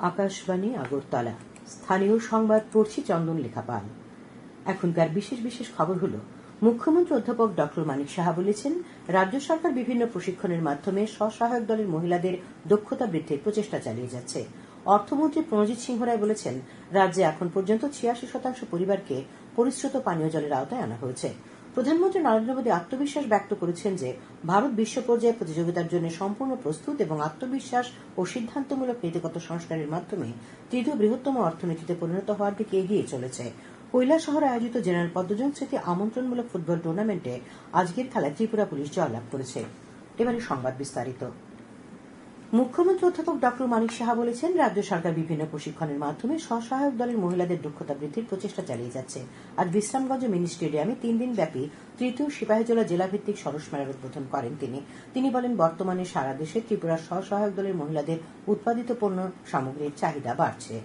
আকাশবাণী, আগরতলা। স্থানীয় সংবাদ পড়ছি চন্দন লেখা লেখাপাল। এখনকার বিশেষ বিশেষ খবর হল, মুখ্যমন্ত্রী অধ্যাপক ডক্টর মানিক সাহা বলেছেন, রাজ্য সরকার বিভিন্ন প্রশিক্ষণের মাধ্যমে স্বসহায়ক দলের মহিলাদের দক্ষতা বৃদ্ধির প্রচেষ্টা চালিয়ে যাচ্ছে। অর্থমন্ত্রী প্রণজিৎ সিংহ রায় বলেছেন, রাজ্যে এখন পর্যন্ত ছিয়াশি শতাংশ পরিবারকে পরিশ্রুত পানীয় জলের আওতায় আনা হয়েছে। প্রধানমন্ত্রী নরেন্দ্র মোদী আত্মবিশ্বাস ব্যক্ত করেছেন যে ভারত বিশ্ব পর্যায়ে প্রতিযোগিতার জন্য সম্পূর্ণ প্রস্তুত এবং আত্মবিশ্বাস ও সিদ্ধান্তমূলক নীতিগত সংস্কারের মাধ্যমে তৃতীয় বৃহত্তম অর্থনীতিতে পরিণত হওয়ার দিকে এগিয়ে চলেছে। কৈলা শহরে আয়োজিত জেনারেল পদ্মজন স্মৃতি আমন্ত্রণমূলক ফুটবল টুর্নামেন্টে আজকের খেলায় ত্রিপুরা পুলিশ জয়লাভ করেছে। এবারে সংবাদ বিস্তারিত। মুখ্যমন্ত্রী অধ্যাপক ডক্টর মানিক সাহা বলেছেন, রাজ্য সরকার বিভিন্ন প্রশিক্ষণের মাধ্যমে স্বসহায়ক দলের মহিলাদের দক্ষতা বৃদ্ধির প্রচেষ্টা চালিয়ে যাচ্ছে। আজ বিশ্রামগঞ্জ মিনি স্টেডিয়ামে তিন দিন ব্যাপী তৃতীয় সিপাহীজলা জেলাভিত্তিক সরস মেলার উদ্বোধন করেন তিনি। তিনি বলেন, বর্তমানে সারা দেশে ত্রিপুরার স্বসহায়ক দলের মহিলাদের উৎপাদিত পণ্য সামগ্রীর চাহিদা বাড়ছে।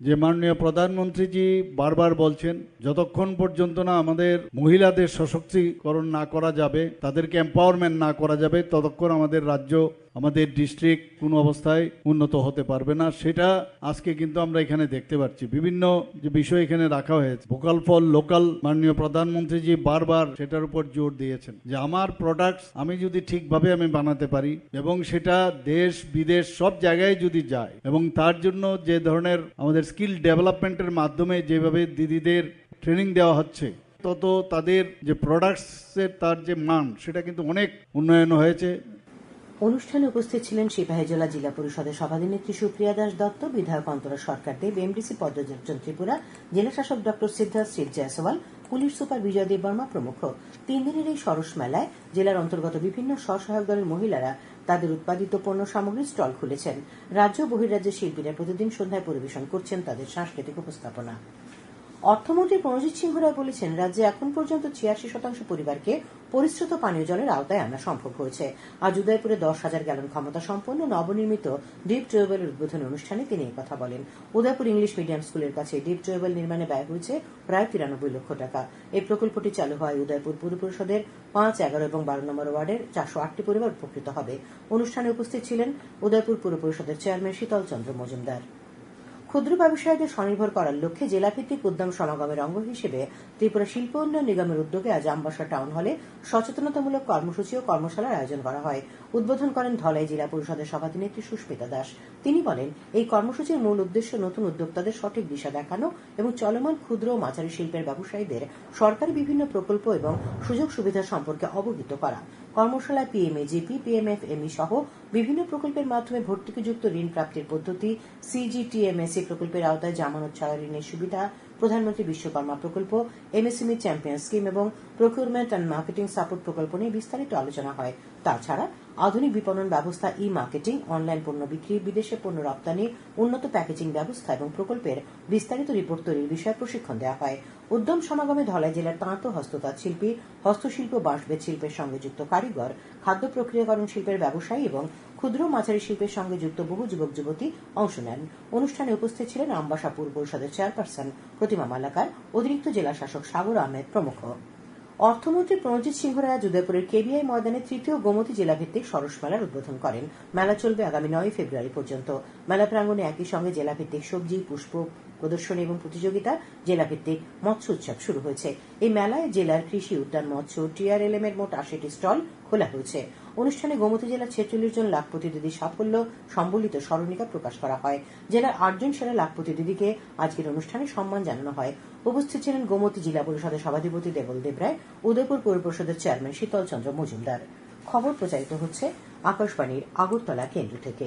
যে মাননীয় প্রধানমন্ত্রীজি বারবার বলছেন, যতক্ষণ পর্যন্ত না আমাদের মহিলাদের সশক্তিকরণ না করা যাবে, তাদেরকে এম্পাওয়ারমেন্ট না করা যাবে, ততক্ষণ আমাদের রাজ্য আমাদের ডিস্ট্রিক্ট কোনো অবস্থায় উন্নত হতে পারবে না। সেটা আজকে কিন্তু আমরা এখানে দেখতে পাচ্ছি। বিভিন্ন যে বিষয় এখানে রাখা হয়েছে ভোকাল ফল লোকাল মাননীয় প্রধানমন্ত্রীজি বারবার সেটার উপর জোর দিয়েছেন যে আমার প্রোডাক্টস আমি যদি ঠিকভাবে আমি বানাতে পারি এবং সেটা দেশ, বিদেশ সব জায়গায় যদি যায় এবং তার জন্য যে ধরনের আমাদের স্কিল ডেভেলপমেন্টের মাধ্যমে যেভাবে দিদিদের ট্রেনিং দেওয়া হচ্ছে, তত তাদের যে প্রোডাক্টসের তার যে মান, সেটা কিন্তু অনেক উন্নয়ন হয়েছে। অনুষ্ঠানে উপস্থিত ছিলেন সিপাহীজলা জেলা পরিষদের সভাধিনেত্রী সুপ্রিয়া দাস দত্ত, বিধায়ক অন্তরা সরকার দেব, এমডিসি পদ্মজন ত্রিপুরা জেলা শাসক doctor Siddharth Singh Jaiswal, police super Bijoy Deb Barma প্রমুখ। তিন দিনের এই সরস মেলায় জেলার অন্তর্গত বিভিন্ন স্বসহায়ক দলের মহিলারা তাদের উৎপাদিত পণ্য সামগ্রীর স্টল খুলেছেন। রাজ্য ও বহির্রাজ্যের শিল্পীরা প্রতিদিন সন্ধ্যায় পরিবেশন করছেন তাদের সাংস্কৃতিক উপস্থাপনা। অর্থমন্ত্রী প্রণজিৎ সিংহ রায় বলেছেন, রাজ্যে এখন পর্যন্ত ছিয়াশি শতাংশ পরিবারকে পরিশ্রুত পানীয় জলের আওতায় আনা সম্ভব হয়েছে। আজ উদয়পুরে দশ হাজার গ্যালন ক্ষমতা সম্পন্ন নবনির্মিত ডিপ টিউবওয়েলের উদ্বোধন অনুষ্ঠানে তিনি কথা বলেন। উদয়পুর ইংলিশ মিডিয়াম স্কুলের কাছে ডিপ টিউবওয়েল নির্মাণে ব্যয় হয়েছে প্রায় তিরানব্বই লক্ষ টাকা। এই প্রকল্পটি চালু হয় উদয়পুর পুর পরিষদের পাঁচ, এগারো এবং বারো নম্বর ওয়ার্ডের চারশো আটটি পরিবার উপকৃত হবে। অনুষ্ঠানে উপস্থিত ছিলেন উদয়পুর পুর পরিষদের চেয়ারম্যান শীতল চন্দ্র মজুমদার। ক্ষুদ্র ব্যবসায়ীদের স্বনির্ভর করার লক্ষ্যে জেলাভিত্তিক উদ্যম সমাগমের অঙ্গ হিসেবে ত্রিপুরা শিল্প উন্নয়ন নিগমের উদ্যোগে আজ আমবাসা টাউন হলে সচেতনতামূলক কর্মসূচি ও কর্মশালার আয়োজন করা হয়। উদ্বোধন করেন ধলাই জেলা পরিষদের সভাধিনেত্রী সুস্মিতা দাস। তিনি বলেন, এই কর্মসূচির মূল উদ্দেশ্য নতুন উদ্যোক্তাদের সঠিক দিশা দেখানো এবং চলমান ক্ষুদ্র ও মাঝারি শিল্পের ব্যবসায়ীদের সরকারি বিভিন্ন প্রকল্প এবং সুযোগ সুবিধা সম্পর্কে অবহিত করা। কর্মশালায় পিএমএজিপি পিএমএফএমই সহ বিভিন্ন প্রকল্পের মাধ্যমে ভর্তুকিযুক্ত ঋণ প্রাপ্তির পদ্ধতি সিজিটিএমএসি প্রকল্পের আওতায় জামানত ছাড়া ঋণের সুবিধা, প্রধানমন্ত্রী বিশ্বকর্মা প্রকল্প এমএসএমই চ্যাম্পিয়ন স্কিম এবং প্রকিউরমেন্ট অ্যান্ড মার্কেটিং সাপোর্ট প্রকল্প নিয়ে বিস্তারিত আলোচনা হয়। তাছাড়া আধুনিক বিপণন ব্যবস্থা ই মার্কেটিং অনলাইন পণ্য বিক্রি, বিদেশে পণ্য রপ্তানি, উন্নত প্যাকেজিং ব্যবস্থা এবং প্রকল্পের বিস্তারিত রিপোর্ট তৈরির বিষয়ে প্রশিক্ষণ দেওয়া হয়। উদ্যম সমাগমে ধলাই জেলার তাঁত হস্ততাঁত শিল্পী হস্তশিল্প বাঁশবেত শিল্পের সঙ্গে যুক্ত কারিগর, খাদ্য প্রক্রিয়াকরণ শিল্পের ব্যবসায়ী এবং ক্ষুদ্র মাঝারি শিল্পের সঙ্গে যুক্ত বহু যুবক যুবতী অংশ নেন। অনুষ্ঠানে উপস্থিত ছিলেন আমবাসা পুর পরিষদের চেয়ারপারসন প্রতিমা মালাকার, অতিরিক্ত জেলা শাসক সাগর আহমেদ প্রমুখ। অর্থমন্ত্রী প্রণজিৎ সিংহ রায় উদয়পুরের কেবিআই ময়দানে তৃতীয় গোমতী জেলাভিত্তিক সরস মেলার উদ্বোধন করেন। মেলা চলবে আগামী নয় ফেব্রুয়ারি পর্যন্ত। মেলা প্রাঙ্গণে একই সঙ্গে জেলাভিত্তিক সবজি, পুষ্প প্রদর্শনী এবং প্রতিযোগিতা, জেলাভিত্তিক মৎস্য উৎসব শুরু হয়েছে। এই মেলায় জেলার কৃষি উদ্যান, মৎস্য টিআরএলএম এর মোট আশিটি স্টল খোলা হয়েছে। অনুষ্ঠানে গোমতী জেলার ছেচল্লিশ জন লাখপতি দিদির সাফল্য সম্বলিত স্মরণিকা প্রকাশ করা হয়। জেলার আটজন সেরা লাখপতি দিদিকে আজকের অনুষ্ঠানে সম্মান জানানো হয়। উপস্থিত ছিলেন গোমতী জেলা পরিষদের সভাধিপতি দেবল দেবরায় উদয়পুর পৌর পরিষদের চেয়ারম্যান শীতল চন্দ্র মজুমদার। খবর প্রচারিত হচ্ছে আকাশবাণীর আগরতলা কেন্দ্র থেকে।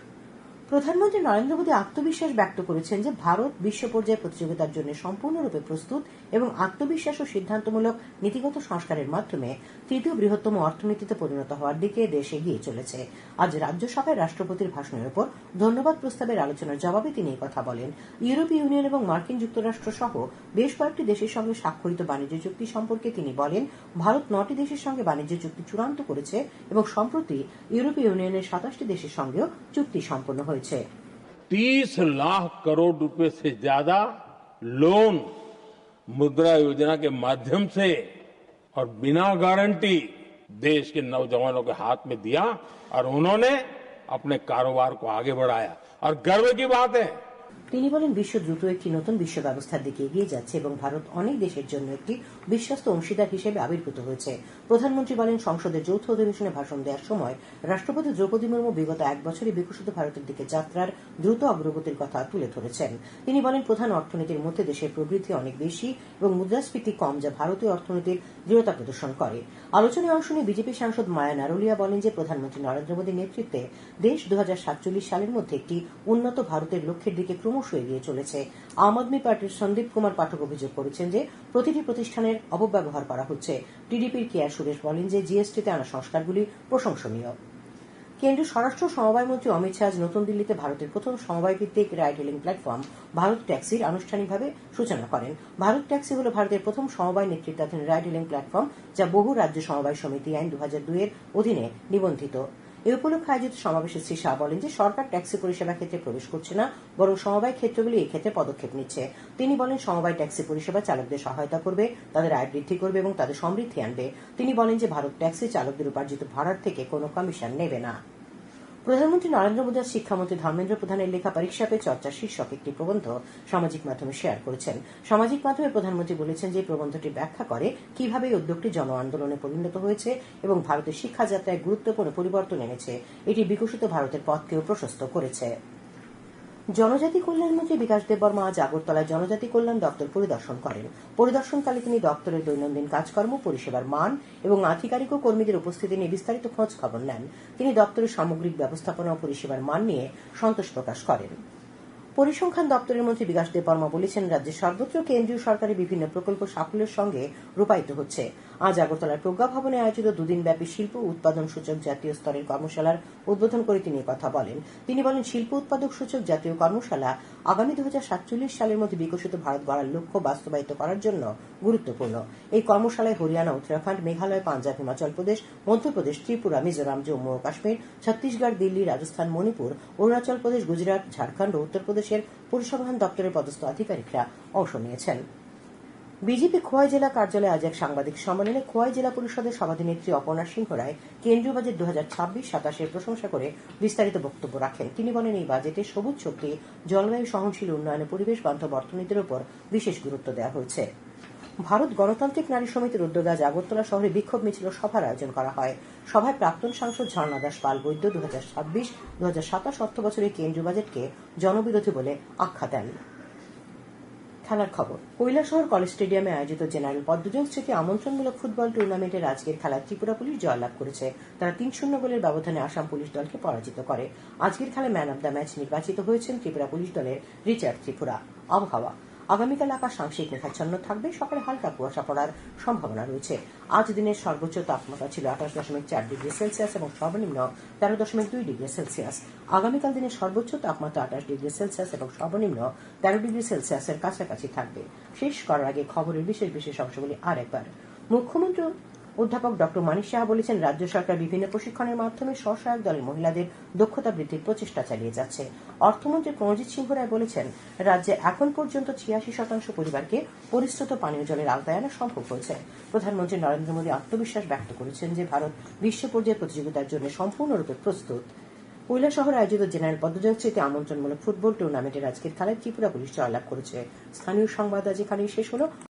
প্রধানমন্ত্রী নরেন্দ্র মোদী আত্মবিশ্বাস ব্যক্ত করেছেন যে ভারত বিশ্ব পর্যায়ে প্রতিযোগিতার জন্য সম্পূর্ণরূপে প্রস্তুত এবং আত্মবিশ্বাস ও সিদ্ধান্তমূলক নীতিগত সংস্কারের মাধ্যমে তৃতীয় বৃহত্তম অর্থনীতিতে পরিণত হওয়ার দিকে দেশ এগিয়ে চলেছে। আজ রাজ্যসভায় রাষ্ট্রপতির ভাষণের উপর ধন্যবাদ প্রস্তাবের আলোচনার জবাবে তিনি কথা বলেন। ইউরোপীয় ইউনিয়ন এবং মার্কিন যুক্তরাষ্ট্র সহ বেশ কয়েকটি দেশের সঙ্গে স্বাক্ষরিত বাণিজ্য চুক্তি সম্পর্কে তিনি বলেন, ভারত নটি দেশের সঙ্গে বাণিজ্য চুক্তি চূড়ান্ত করেছে এবং সম্প্রতি ইউরোপীয় ইউনিয়নের সাতাশটি দেশের সঙ্গেও চুক্তি সম্পন্ন হয়েছে। तीस लाख करोड़ રૂપિયા से ज़्यादा लोन मुद्रा योजना के माध्यम से और बिना गारंटी देश के नौजवानों के हाथ में दिया और उन्होंने अपने कारोबार को आगे बढ़ाया। और गर्व की बात है তিনি বলেন, বিশ্ব দ্রুত একটি নতুন বিশ্ব ব্যবস্থার দিকে এগিয়ে যাচ্ছে এবং ভারত অনেক দেশের জন্য একটি বিশ্বস্ত অংশীদার হিসেবে আবির্ভূত হয়েছে। প্রধানমন্ত্রী বলেন, সংসদের যৌথ অধিবেশনে ভাষণ দেওয়ার সময় রাষ্ট্রপতি দ্রৌপদী মুর্মু বিগত এক বছরে বিকশিত ভারতের দিকে যাত্রার দ্রুত অগ্রগতির কথা তুলে ধরেছেন। তিনি বলেন, প্রধান অর্থনীতির মধ্যে দেশের প্রবৃদ্ধি অনেক বেশি এবং মুদ্রাস্ফীতি কম, যা ভারতীয় অর্থনীতির দৃঢ়তা প্রদর্শন করে। আলোচনায় অংশ নিয়ে বিজেপি সাংসদ মায়া নারুলিয়া বলেন যে, প্রধানমন্ত্রী নরেন্দ্র মোদীর নেতৃত্বে দেশ দুহাজার সাতচল্লিশ সালের মধ্যে একটি উন্নত ভারতের লক্ষ্যের দিকে ক্রমশ এগিয়ে চলেছে। আম আদমি পার্টির সন্দীপ কুমার পাঠক অভিযোগ করেছেন যে, প্রতিটি প্রতিষ্ঠানের অপব্যবহার করা হচ্ছে। টিডিপির কে আর সুরেশ বলেন যে, জিএসটিতে আনা সংস্কারগুলি প্রশংসনীয়। কেন্দ্রীয় স্বরাষ্ট্র সমবায় মন্ত্রী অমিত শাহ আজ নতুন দিল্লিতে ভারতের প্রথম সমবায় ভিত্তিক রাইড হেলিং প্ল্যাটফর্ম, ভারত ট্যাক্সির আনুষ্ঠানিকভাবে সূচনা করেন। ভারত ট্যাক্সি হল ভারতের প্রথম সমবায় নেতৃত্বাধীন রাইড হেলিং প্ল্যাটফর্ম, যা বহু রাজ্য সমবায় সমিতি আইন দু এর অধীনে নিবন্ধিত। এ উপলক্ষে আয়োজিত সমাবেশে শ্রী শাহ বলেন যে সরকার ট্যাক্সি পরিষেবা ক্ষেত্রে প্রবেশ করছে না, বরং সমবায় ক্ষেত্রগুলি এই ক্ষেত্রে পদক্ষেপ নিচ্ছে। তিনি বলেন, সমবায় ট্যাক্সি পরিষেবা চালকদের সহায়তা করবে, তাদের আয় বৃদ্ধি করবে এবং তাদের সমৃদ্ধি আনবে। তিনি বলেন যে ভারত ট্যাক্সি চালকদের উপার্জিত ভাড়ার থেকে কোনো কমিশন নেবে না। প্রধানমন্ত্রী নরেন্দ্র মোদী শিক্ষামন্ত্রী ধর্মেন্দ্র প্রধানের লেখা পরীক্ষা পে চর্চা শীর্ষক একটি প্রবন্ধ সামাজিক মাধ্যমে শেয়ার করেছেন। সামাজিক মাধ্যমে প্রধানমন্ত্রী বলেছেন যে প্রবন্ধটি ব্যাখ্যা করে কীভাবে এই উদ্যোগটি জন আন্দোলনে পরিণত হয়েছে এবং ভারতের শিক্ষাযাত্রায় গুরুত্বপূর্ণ পরিবর্তন এনেছে। এটি বিকশিত ভারতের পথকেও প্রশস্ত করেছে। জনজাতি কল্যাণমন্ত্রী বিকাশ দেববর্মা আজ আগরতলায় জনজাতি কল্যাণ দপ্তর পরিদর্শন করেন। পরিদর্শনকালে তিনি দপ্তরের দৈনন্দিন কাজকর্ম, পরিষেবার মান এবং আধিকারিক ও কর্মীদের উপস্থিতি নিয়ে বিস্তারিত খোঁজ খবর নেন। তিনি দপ্তরের সামগ্রিক ব্যবস্থাপনা ও পরিষেবার মান নিয়ে সন্তোষ প্রকাশ করেন। পরিসংখ্যান দপ্তরের মন্ত্রী বিকাশ দেববর্মা বলেছেন, রাজ্যের সর্বত্র কেন্দ্রীয় সরকারের বিভিন্ন প্রকল্প সাফল্যের সঙ্গে রূপায়িত হচ্ছে। আজ আগরতলার প্রজ্ঞা ভবনে আয়োজিত দুদিনব্যাপী শিল্প উৎপাদন সূচক জাতীয় স্তরের কর্মশালার উদ্বোধন করে তিনি কথা বলেন। তিনি বলেন, শিল্প উৎপাদক সূচক জাতীয় কর্মশালা আগামী দু হাজার সাতচল্লিশ সালের মধ্যে বিকশিত ভারত গড়ার লক্ষ্য বাস্তবায়িত করার জন্য গুরুত্বপূর্ণ। এই কর্মশালায় হরিয়ানা, উত্তরাখণ্ড, মেঘালয়, পাঞ্জাব, হিমাচল প্রদেশ, মধ্যপ্রদেশ, ত্রিপুরা, মিজোরাম, জম্মু ও কাশ্মীর, ছত্তিশগড়, দিল্লি, রাজস্থান, মণিপুর, অরুণাচল প্রদেশ, গুজরাট, ঝাড়খণ্ড ও উত্তরপ্রদেশের পরিসংখ্যান দপ্তরের পদস্থ আধিকারিকরা অংশ নিয়েছেন। বিজেপি খোয়াই জেলা কার্যালয়ে আজ এক সাংবাদিক সম্মেলনে খোয়াই জেলা পরিষদের সভাধিনেত্রী অপর্ণা সিংহ রায় কেন্দ্রীয় বাজেট দু হাজার ছাব্বিশ সাতাশের প্রশংসা করে বিস্তারিত বক্তব্য রাখেন। তিনি বলেন, এই বাজেটে সবুজ শক্তি, জলবায়ু সহনশীল উন্নয়নে, পরিবেশ বান্ধব অর্থনীতির উপর বিশেষ গুরুত্ব দেওয়া হয়েছে। ভারত গণতান্ত্রিক নারী সমিতির উদ্যোগে আজ আগরতলা শহরে বিক্ষোভ মিছিল সভার আয়োজন করা হয়। সভায় প্রাক্তন সাংসদ ঝর্ণা দাস পাল বৈদ্য দু হাজার ছাব্বিশ দু হাজার সাতাশ অর্থ বছরের কেন্দ্রীয় বাজেটকে জনবিরোধী বলে আখ্যা দেন। খেলার খবর। কৈলাসহর কলেজ স্টেডিয়ামে আয়োজিত জেনারেল পদ্মজং স্মৃতি আমন্ত্রণমূলক ফুটবল টুর্নামেন্টের আজকের খেলায় ত্রিপুরা পুলিশ জয়লাভ করেছে। তারা তিন শূন্য গোলের ব্যবধানে আসাম পুলিশ দলকে পরাজিত করে। আজকের খেলায় ম্যান অব দ্য ম্যাচ নির্বাচিত হয়েছেন ত্রিপুরা পুলিশ দলের রিচার্ড ত্রিপুরা। আবহাওয়া। আগামীকাল আকাশ আংশিক মেঘাচ্ছন্ন থাকবে, সকালে হালকা কুয়াশা পড়ার সম্ভাবনা রয়েছে। আজ দিনের সর্বোচ্চ তাপমাত্রা ছিল আঠাশ দশমিক চার ডিগ্রি সেলসিয়াস এবং সর্বনিম্ন তেরো দশমিক দুই ডিগ্রি সেলসিয়াস। আগামীকাল দিনের সর্বোচ্চ তাপমাত্রা আঠাশ ডিগ্রি সেলসিয়াস এবং সর্বনিম্ন তেরো ডিগ্রি সেলসিয়াসের কাছাকাছি থাকবে। শেষ করার আগে খবরের বিশেষ বিশেষ অংশগুলি আর একবার। মুখ্যমন্ত্রী অধ্যাপক ডক্টর মানিক সাহা বলেছেন, রাজ্য সরকার বিভিন্ন প্রশিক্ষণের মাধ্যমে স্বসহায়ক দলের মহিলাদের দক্ষতা বৃদ্ধির প্রচেষ্টা চালিয়ে যাচ্ছে। অর্থমন্ত্রী প্রণজিৎ সিংহ রায় বলেছেন, রাজ্যে এখন পর্যন্ত ছিয়াশি শতাংশ পরিবারকে পরিশ্রুত পানীয় জলের আওতায় আনা সম্ভব হয়েছে। প্রধানমন্ত্রী নরেন্দ্র মোদী আত্মবিশ্বাস ব্যক্ত করেছেন যে ভারত বিশ্ব পর্যায়ে প্রতিযোগিতার জন্য সম্পূর্ণরূপে প্রস্তুত। কৈলাসহরে আয়োজিত জেনারেল স্মৃতি আমন্ত্রণমূলক ফুটবল টুর্নামেন্টের আজকের খেলায় ত্রিপুরা পুলিশ জয়লাভ করেছে। স্থানীয় সংবাদ আজ এখানেই শেষ হল।